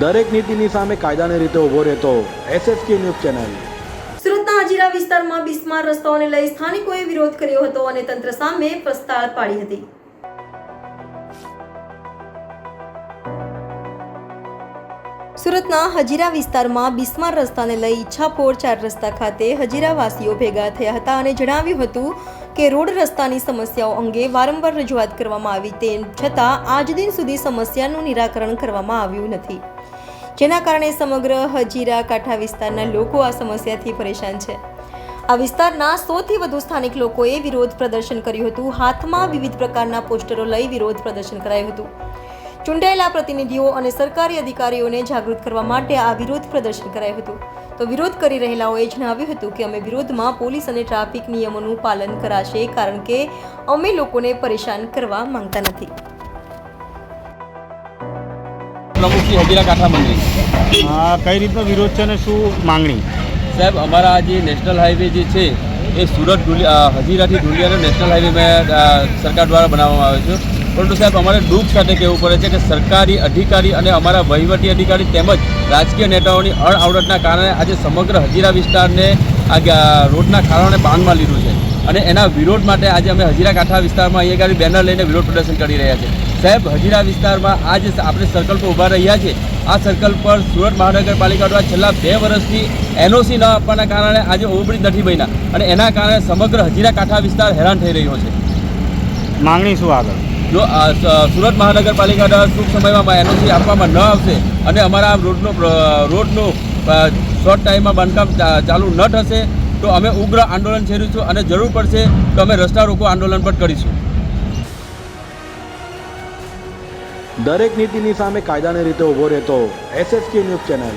દરેક નીતિની સામે કાયદાની રીતે ઊભો રહેતો એસએસકે ન્યૂઝ ચેનલ. સુરતના હજીરા વિસ્તારમાં બિસ્માર રસ્તાઓને લઈ સ્થાનિકોએ વિરોધ કર્યો હતો અને તંત્ર સામે પ્રસ્તાળ પાડી હતી. સુરતના હજીરા વિસ્તારમાં બિસ્માર રસ્તાને લઈ ઈચ્છાપોર ચાર રસ્તા ખાતે હજીરાવાસીઓ ભેગા થયા હતા અને જણાવ્યું હતું કે રોડ રસ્તાની સમસ્યાઓ અંગે વારંવાર રજૂઆત કરવામાં આવી તેમ છતાં આજ દિન સુધી સમસ્યાનું નિરાકરણ કરવામાં આવ્યું નથી. જેના કારણે સમગ્ર હજીરા કાંઠા વિસ્તારના લોકો આ સમસ્યાથી પરેશાન છે. આ વિસ્તારના સૌથી વધુ સ્થાનિક લોકોએ વિરોધ પ્રદર્શન કર્યું હતું. હાથમાં વિવિધ પ્રકારના પોસ્ટરો લઈ વિરોધ પ્રદર્શન કરાયું હતું. ચૂંટાયેલા પ્રતિનિધિઓ અને સરકારી અધિકારીઓને જાગૃત કરવા માટે આ વિરોધ પ્રદર્શન કરાયું હતું. તો વિરોધ કરી રહેલાઓએ જણાવ્યું હતું કે અમે વિરોધમાં પોલીસ અને ટ્રાફિક નિયમોનું પાલન કરાશે કારણ કે અમે લોકોને પરેશાન કરવા માંગતા નથી. પ્રમુખ હજીરા કાંઠા મંડળી. કઈ રીતનો વિરોધ છે અને શું માંગણી? સાહેબ અમારા જે નેશનલ હાઈવે જે છે એ સુરત હજીરાથી ઢુલિયાનો નેશનલ હાઈવે મેં સરકાર દ્વારા બનાવવામાં આવ્યો છે. પરંતુ સાહેબ અમારે દુઃખ સાથે કહેવું પડે છે કે સરકારી અધિકારી અને અમારા વહીવટી અધિકારી તેમજ રાજકીય નેતાઓની અણઆવડતના કારણે આજે સમગ્ર હજીરા વિસ્તારને આ રોડના કારણે બાંધમાં લીધું છે. અને એના વિરોધ માટે આજે અમે હજીરા કાંઠા વિસ્તારમાં અહીંયા આગળ બેનર લઈને વિરોધ પ્રદર્શન કરી રહ્યા છે. સાહેબ હજીરા વિસ્તારમાં આજે આપણે સર્કલ પર ઊભા રહ્યા છે આ સર્કલ પર સુરત મહાનગરપાલિકા દ્વારા છેલ્લા બે વર્ષથી એનઓસી ન આપવાના કારણે આજે ઓવરબ્રિજ નથી બન્યા અને એના કારણે સમગ્ર હજીરા કાંઠા વિસ્તાર હેરાન થઈ રહ્યો છે. માંગણી શું આગળ? જો સુરત મહાનગરપાલિકા દ્વારા ટૂંક સમયમાં એનઓસી આપવામાં ન આવશે અને અમારા રોડનો રોડનું શોર્ટ ટાઈમમાં બાંધકામ ચાલુ ન થશે તો અમે ઉગ્ર આંદોલન છેડીશું અને જરૂર પડશે તો અમે રસ્તા રોકો આંદોલન પણ કરીશું. દરેક નીતિની સામે કાયદાની રીતે ઊભો રહેતો એસએસકે ન્યૂઝ ચેનલ.